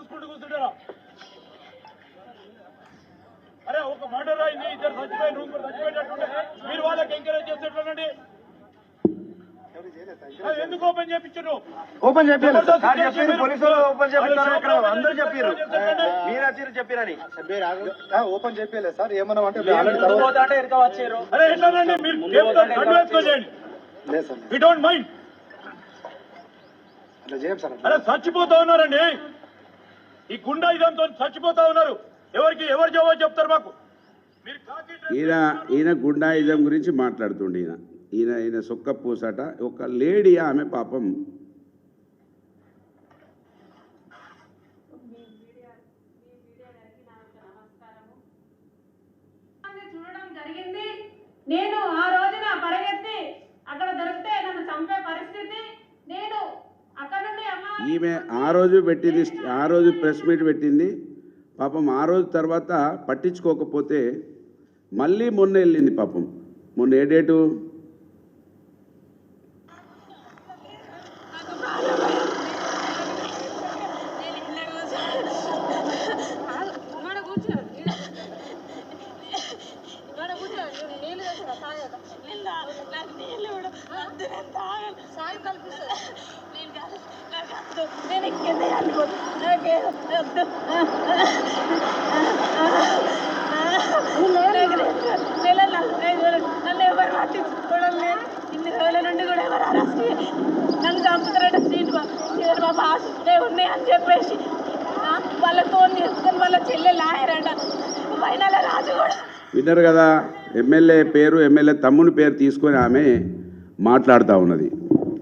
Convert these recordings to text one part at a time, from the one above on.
చూసుకుంటూ కూర్చుంటారా? అరే ఒక మర్డర్ అయింది ఇద్దరు చచ్చిపోయి రూమ్ చచ్చిపోయేటట్టుంటే మీరు వాళ్ళకి ఎంకరేజ్ చేసేటండి ఎందుకు ఓపెన్ చేయించారు ఓపెన్ చెప్పారు పోలీసులు ఓపెన్ చెప్పారు అందరూ చెప్పారు మీరు చెప్పారని. ఓపెన్ చెప్పలేదు సార్. ఏమన్నా అంటే అరే ఎట్లానండి మీరు వి డోంట్ మైండ్ అట్లా చేయం సార్. అరే చచ్చిపోతా ఉన్నారండి. ఈ గుండా ఇదంతో చచ్చిపోతా ఉన్నారు. ఎవరికి ఎవరు జవాబు చెప్తారు మాకు? ఈయన ఈయన గుండాయిజం గురించి మాట్లాడుతుండే ఈయన. ఈయన ఈయన సొక్క పూసట. ఒక లేడీ ఆమె పాపం. అని చూడడం జరిగింది. నేను ఆ రోజున పరిగెత్తి అక్కడ దొరికితే నన్ను ఈమె ఆ రోజు పెట్టింది ఆ రోజు ప్రెస్ మీట్ పెట్టింది. పాపం ఆ రోజు తర్వాత పట్టించుకోకపోతే మళ్ళీ మొన్న వెళ్ళింది పాపం. మొన్న ఏ డేటు నాకు నీళ్ళు కూడా వద్దు నేను తాగను సాయం కల్పిస్తా నేను కాదు నాకు వద్దు నేను ఎక్కింది అనుకోదు నాకే వద్దు నెల నలభై ఐదు వేలు నన్ను ఎవరు పట్టించుకోవడం లేదు ఇన్ని రోజుల నుండి కూడా ఎవరు అరెస్ట్ చేయలేదు. నన్ను చంపుతారట సీట్ చివరి బాబా ఆశిస్తే ఉన్నాయి అని చెప్పేసి ఆ, వాళ్ళ ఫోన్ తీసుకొని వాళ్ళ చెల్లె లాయరట ఫైనల్ రాజు కూడా విన్నారు కదా ఎమ్మెల్యే పేరు ఎమ్మెల్యే తమ్ముని పేరు తీసుకొని ఆమె మాట్లాడుతూ ఉన్నది.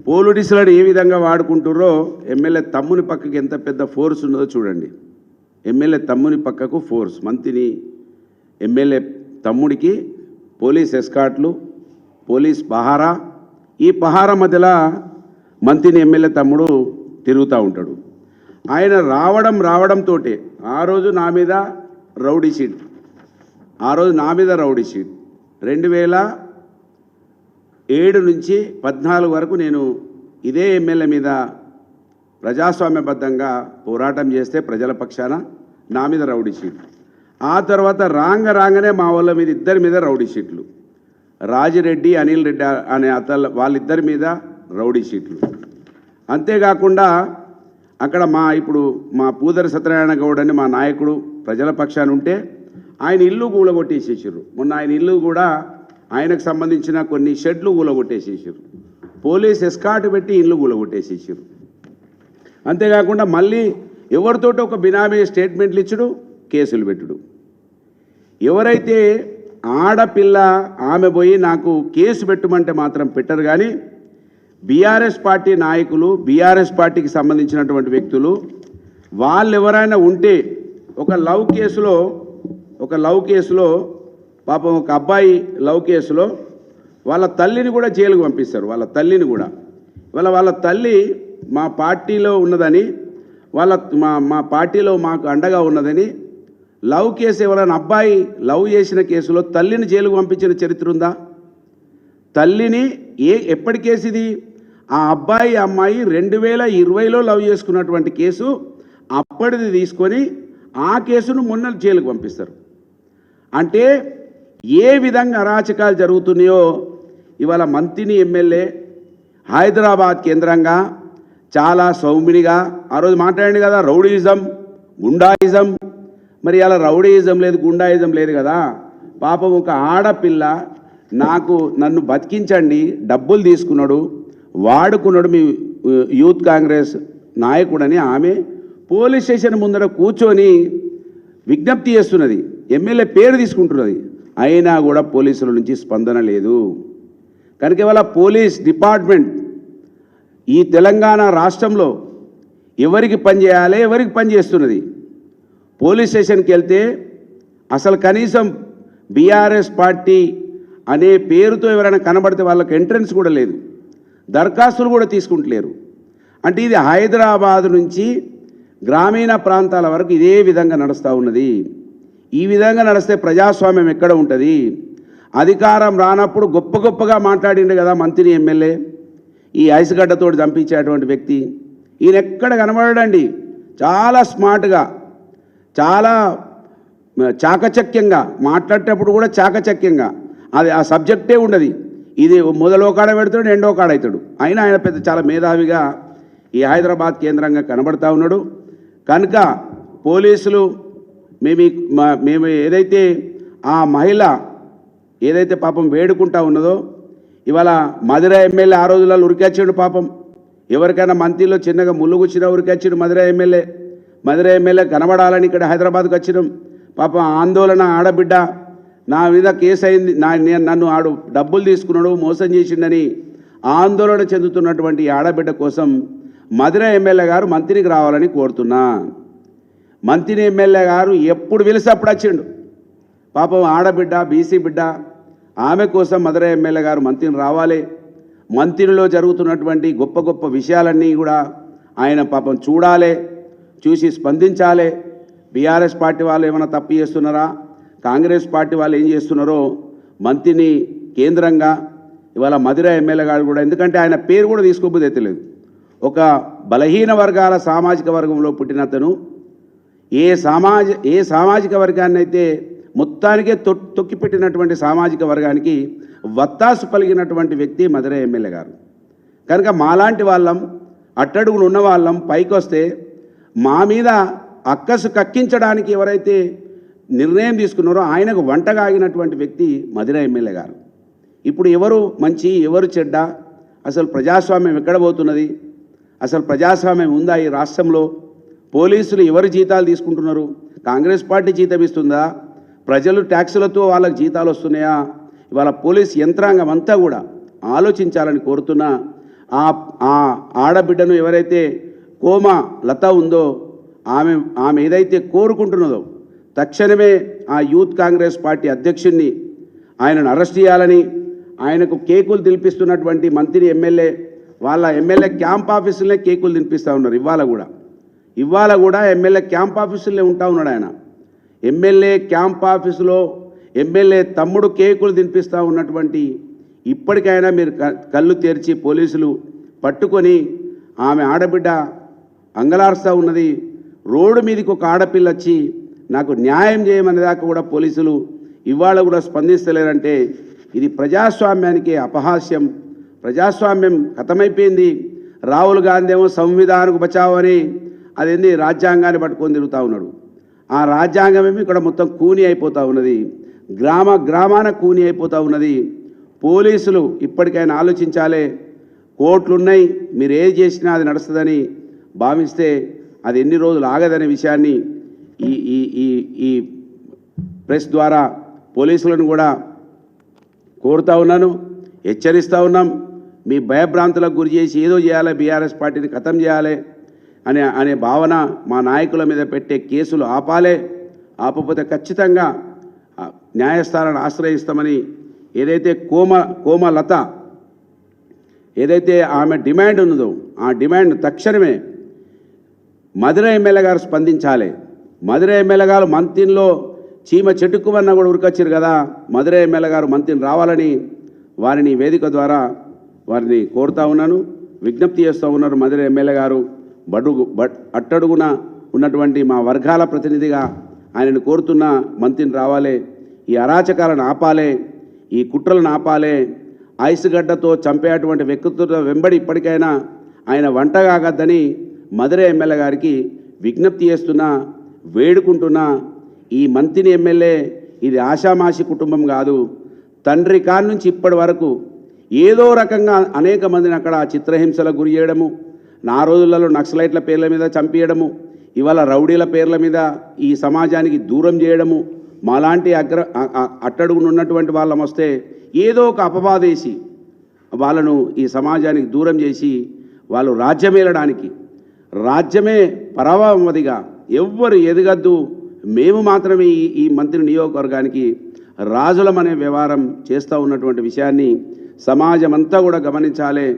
పోలీసులను ఏ విధంగా వాడుకుంటుర్రో ఎమ్మెల్యే తమ్ముని పక్కకి ఎంత పెద్ద ఫోర్స్ ఉన్నదో చూడండి. ఎమ్మెల్యే తమ్ముని పక్కకు ఫోర్స్ మంత్రిని ఎమ్మెల్యే తమ్ముడికి పోలీస్ ఎస్కాట్లు పోలీస్ పహారా ఈ పహారా మధ్యలో మంత్రిని ఎమ్మెల్యే తమ్ముడు తిరుగుతూ ఉంటాడు. ఆయన రావడం రావడంతో ఆ రోజు నా మీద రౌడీ షీట్ ఆ రోజు నా మీద రౌడీ షీట్. రెండు వేల ఏడు నుంచి పద్నాలుగు వరకు నేను ఇదే ఎమ్మెల్యే మీద ప్రజాస్వామ్యబద్ధంగా పోరాటం చేస్తే ప్రజల పక్షాన నా మీద రౌడీ షీట్ ఆ తర్వాత రాంగ రాగానే మా వాళ్ళ మీద ఇద్దరి మీద రౌడీ షీట్లు. రాజిరెడ్డి అనిల్ రెడ్డి అనే అతల వాళ్ళిద్దరి మీద రౌడీ షీట్లు. అంతేకాకుండా అక్కడ మా ఇప్పుడు మా పూదరి సత్యనారాయణ గౌడ్ అని మా నాయకుడు ప్రజల పక్షాన ఉంటే ఆయన ఇల్లు కూలగొట్టేసేసారు మొన్న ఆయన ఇల్లు కూడా ఆయనకు సంబంధించిన కొన్ని షెడ్లు కూలగొట్టేసేసారు పోలీస్ ఎస్కాట్ పెట్టి ఇల్లు కూలగొట్టేసేసారు అంతేకాకుండా మళ్ళీ ఎవరితోటి ఒక బినామీ స్టేట్మెంట్లు ఇచ్చుడు కేసులు పెట్టుడు. ఎవరైతే ఆడపిల్ల ఆమె పోయి నాకు కేసు పెట్టమంటే మాత్రం పెట్టరు కానీ బీఆర్ఎస్ పార్టీ నాయకులు బీఆర్ఎస్ పార్టీకి సంబంధించినటువంటి వ్యక్తులు వాళ్ళు ఎవరైనా ఉంటే ఒక లవ్ కేసులో ఒక లవ్ కేసులో పాపం ఒక అబ్బాయి లవ్ కేసులో వాళ్ళ తల్లిని కూడా జైలుకు పంపిస్తారు వాళ్ళ తల్లిని కూడా. వాళ్ళ వాళ్ళ తల్లి మా పార్టీలో ఉన్నదని వాళ్ళ మా మా పార్టీలో మాకు అండగా ఉన్నదని లవ్ కేసు ఎవరైనా అబ్బాయి లవ్ చేసిన కేసులో తల్లిని జైలుకు పంపించిన చరిత్ర ఉందా? తల్లిని ఏ ఎప్పటి కేసు ఇది? ఆ అబ్బాయి అమ్మాయి రెండు వేల ఇరవైలో లవ్ చేసుకున్నటువంటి కేసు అప్పటిది తీసుకొని ఆ కేసును మొన్న జైలుకు పంపిస్తారు. అంటే ఏ విధంగా అరాచకాలు జరుగుతున్నాయో ఇవాళ మంత్రిని ఎమ్మెల్యే హైదరాబాద్ కేంద్రంగా చాలా సౌమినిగా ఆ రోజు మాట్లాడండి కదా రౌడీయిజం గుండాయిజం. మరి అలా రౌడీయిజం లేదు గుండాయిజం లేదు కదా. పాపం ఒక ఆడపిల్ల నాకు నన్ను బతికించండి డబ్బులు తీసుకున్నాడు వాడుకున్నాడు మీ యూత్ కాంగ్రెస్ నాయకుడని ఆమె పోలీస్ స్టేషన్ ముందర కూర్చొని విజ్ఞప్తి చేస్తున్నది. ఎమ్మెల్యే పేరు తీసుకుంటున్నది. అయినా కూడా పోలీసుల నుంచి స్పందన లేదు. కనుక ఇవాళ పోలీస్ డిపార్ట్మెంట్ ఈ తెలంగాణ రాష్ట్రంలో ఎవరికి పనిచేయాలి ఎవరికి పనిచేస్తున్నది పోలీస్ స్టేషన్కి వెళ్తే అసలు కనీసం బీఆర్ఎస్ పార్టీ అనే పేరుతో ఎవరైనా కనబడితే వాళ్ళకి ఎంట్రన్స్ కూడా లేదు. దరఖాస్తులు కూడా తీసుకుంటలేరు. అంటే ఇది హైదరాబాద్ నుంచి గ్రామీణ ప్రాంతాల వరకు ఇదే విధంగా నడుస్తూ ఉన్నది. ఈ విధంగా నడిస్తే ప్రజాస్వామ్యం ఎక్కడ ఉంటుంది? అధికారం రానప్పుడు గొప్ప గొప్పగా మాట్లాడిండు కదా మంత్రి ఎమ్మెల్యే. ఈ ఐసుగడ్డతోటి చంపించేటువంటి వ్యక్తి. ఈయన ఎక్కడ కనబడడండి? చాలా స్మార్ట్గా చాలా చాకచక్యంగా మాట్లాడేటప్పుడు కూడా చాకచక్యంగా. అది ఆ సబ్జెక్టే ఉండదు. ఇది మొదలో కాడ పెడతాడు రెండో కాడ అవుతాడు అయినా ఆయన పెద్ద చాలా మేధావిగా ఈ హైదరాబాద్ కేంద్రంగా కనబడతా ఉన్నాడు. కనుక పోలీసులు మేము మా- మేము ఏదైతే ఆ మహిళ ఏదైతే పాపం వేడుకుంటా ఉన్నదో ఇవాళ మధురా ఎమ్మెల్యే ఆ రోజులలో ఉరికొచ్చాడు పాపం. ఎవరికైనా మంత్రిలో చిన్నగా ముళ్ళు గుచ్చినా ఉరికొచ్చాడు మధుర ఎమ్మెల్యే. మధుర ఎమ్మెల్యే కనబడాలని ఇక్కడ హైదరాబాద్కు వచ్చినాం. పాపం ఆందోళన ఆడబిడ్డ నా మీద కేసు అయింది నా నేను నన్ను ఆడు డబ్బులు తీసుకున్నాడు మోసం చేసిండని ఆందోళన చెందుతున్నటువంటి ఆడబిడ్డ కోసం మధుర ఎమ్మెల్యే గారు మంత్రికి రావాలని కోరుతున్నా. మంత్రి ఎమ్మెల్యే గారు ఎప్పుడు పిలిస్తే అప్పుడు వచ్చిండు. పాపం ఆడబిడ్డ బీసీ బిడ్డ ఆమె కోసం మధుర ఎమ్మెల్యే గారు మంత్రిని రావాలి. మంత్రిలో జరుగుతున్నటువంటి గొప్ప గొప్ప విషయాలన్నీ కూడా ఆయన పాపం చూడాలి చూసి స్పందించాలి. బీఆర్ఎస్ పార్టీ వాళ్ళు ఏమైనా తప్పు చేస్తున్నారా? కాంగ్రెస్ పార్టీ వాళ్ళు ఏం చేస్తున్నారో మంత్రిని కేంద్రంగా ఇవాళ మధుర ఎమ్మెల్యే గారు కూడా ఎందుకంటే ఆయన పేరు కూడా తీసుకోబోదే తెలియదు ఒక బలహీన వర్గాల సామాజిక వర్గంలో పుట్టిన అతను ఏ సామాజ ఏ సామాజిక వర్గాన్ని అయితే మొత్తానికే తొ తొక్కిపెట్టినటువంటి సామాజిక వర్గానికి వత్తాసు పలిగినటువంటి వ్యక్తి మధుర ఎమ్మెల్యే గారు. కనుక మాలాంటి వాళ్ళం అట్టడుగులు ఉన్న వాళ్ళం పైకి వస్తే మా మీద అక్కసు కక్కించడానికి ఎవరైతే నిర్ణయం తీసుకున్నారో ఆయనకు వంటగాగినటువంటి వ్యక్తి మధుర ఎమ్మెల్యే గారు. ఇప్పుడు ఎవరు మంచి ఎవరు చెడ్డ? అసలు ప్రజాస్వామ్యం ఎక్కడ పోతున్నది? అసలు ప్రజాస్వామ్యం ఉందా ఈ రాష్ట్రంలో? పోలీసులు ఎవరు జీతాలు తీసుకుంటున్నారు? కాంగ్రెస్ పార్టీ జీతం ఇస్తుందా? ప్రజలు ట్యాక్సులతో వాళ్ళకి జీతాలు వస్తున్నాయా? ఇవాళ పోలీస్ యంత్రాంగం అంతా కూడా ఆలోచించాలని కోరుతున్నా ఆ ఆ ఆడబిడ్డను ఎవరైతే కోమా లత ఉందో ఆమె ఆమె ఏదైతే కోరుకుంటున్నదో తక్షణమే ఆ యూత్ కాంగ్రెస్ పార్టీ అధ్యక్షుడిని ఆయనను అరెస్ట్ చేయాలని ఆయనకు కేకులు తినిపిస్తున్నటువంటి మంత్రి ఎమ్మెల్యే వాళ్ళ ఎమ్మెల్యే క్యాంప్ ఆఫీసులనే కేకులు తినిపిస్తూ ఉన్నారు ఇవాళ కూడా. ఇవాళ కూడా ఎమ్మెల్యే క్యాంప్ ఆఫీసులనే ఉంటా ఉన్నాడు ఆయన. ఎమ్మెల్యే క్యాంప్ ఆఫీసులో ఎమ్మెల్యే తమ్ముడు కేకులు తినిపిస్తూ ఉన్నటువంటి ఇప్పటికైనా మీరు క- కళ్ళు తెరిచి పోలీసులు పట్టుకొని ఆమె ఆడబిడ్డ అంగలారుస్తూ ఉన్నది రోడ్డు మీదకి ఒక ఆడపిల్ల వచ్చి నాకు న్యాయం చేయమనే దాకా కూడా పోలీసులు ఇవాళ కూడా స్పందిస్తలేరంటే ఇది ప్రజాస్వామ్యానికి అపహాస్యం. ప్రజాస్వామ్యం ఖతమైపోయింది రాహుల్ గాంధీ ఏమో సంవిధానకు బచావ్ అని అదేంది రాజ్యాంగాన్ని పట్టుకొని తిరుగుతూ ఉన్నాడు. ఆ రాజ్యాంగం ఇక్కడ మొత్తం కూని అయిపోతూ ఉన్నది. గ్రామ గ్రామాన కూని అయిపోతూ ఉన్నది. పోలీసులు ఇప్పటికైనా ఆలోచించాలి. కోట్లున్నాయి మీరు ఏది చేసినా అది నడుస్తుందని భావిస్తే అది ఎన్ని రోజులు ఆగదనే విషయాన్ని ఈ ఈ ఈ ఈ ప్రెస్ ద్వారా పోలీసులను కూడా కోరుతా ఉన్నాను. హెచ్చరిస్తూ ఉన్నాం. మీ భయభ్రాంతులకు గురి చేసి ఏదో చేయాలి బీఆర్ఎస్ పార్టీని ఖతం చేయాలి అనే అనే భావన మా నాయకుల మీద పెట్టే కేసులు ఆపాలే. ఆపకపోతే ఖచ్చితంగా న్యాయస్థానాన్ని ఆశ్రయిస్తామని ఏదైతే కోమ కోమలత ఏదైతే ఆమె డిమాండ్ ఉన్నదో ఆ డిమాండ్ తక్షణమే మధుర ఎమ్మెల్యే గారు స్పందించాలి. మధుర ఎమ్మెల్యే గారు మంత్రిలో చీమ చెట్టుకువన్న కూడా ఉరికొచ్చారు కదా మధుర ఎమ్మెల్యే గారు మంత్రిని రావాలని వారిని వేదిక ద్వారా వారిని కోరుతా ఉన్నాను. విజ్ఞప్తి చేస్తూ ఉన్నారు మధుర ఎమ్మెల్యే గారు. బడుగు బట్ అట్టడుగున ఉన్నటువంటి మా వర్గాల ప్రతినిధిగా ఆయనను కోరుతున్న మంత్రిని రావాలి. ఈ అరాచకాలను ఆపాలే. ఈ కుట్రలను ఆపాలే. ఐసుగడ్డతో చంపేటువంటి వ్యక్తుల వెంబడి ఇప్పటికైనా ఆయన వంటగాగద్దని మధుర ఎమ్మెల్యే గారికి విజ్ఞప్తి చేస్తున్నా వేడుకుంటున్నా. ఈ మంత్రిని ఎమ్మెల్యే ఇది ఆషామాషి కుటుంబం కాదు. తండ్రి కాడి నుంచి ఇప్పటి వరకు ఏదో రకంగా అనేక మందిని అక్కడ చిత్రహింసలకు గురి చేయడము నా రోజులలో నక్సలైట్ల పేర్ల మీద చంపేయడము ఇవాళ రౌడీల పేర్ల మీద ఈ సమాజానికి దూరం చేయడము మాలాంటి అగ్ర అట్టడుగునున్నటువంటి ఉన్నటువంటి వాళ్ళం వస్తే ఏదో ఒక అపవాదేసి వాళ్ళను ఈ సమాజానికి దూరం చేసి వాళ్ళు రాజ్యమేలడానికి రాజ్యమే పరావమదిగా ఎవ్వరు ఎదగద్దు మేము మాత్రమే ఈ ఈ మంత్రి నియోజకవర్గానికి రాజులమనే వ్యవహారం చేస్తూ ఉన్నటువంటి విషయాన్ని సమాజం అంతా కూడా గమనించాలి.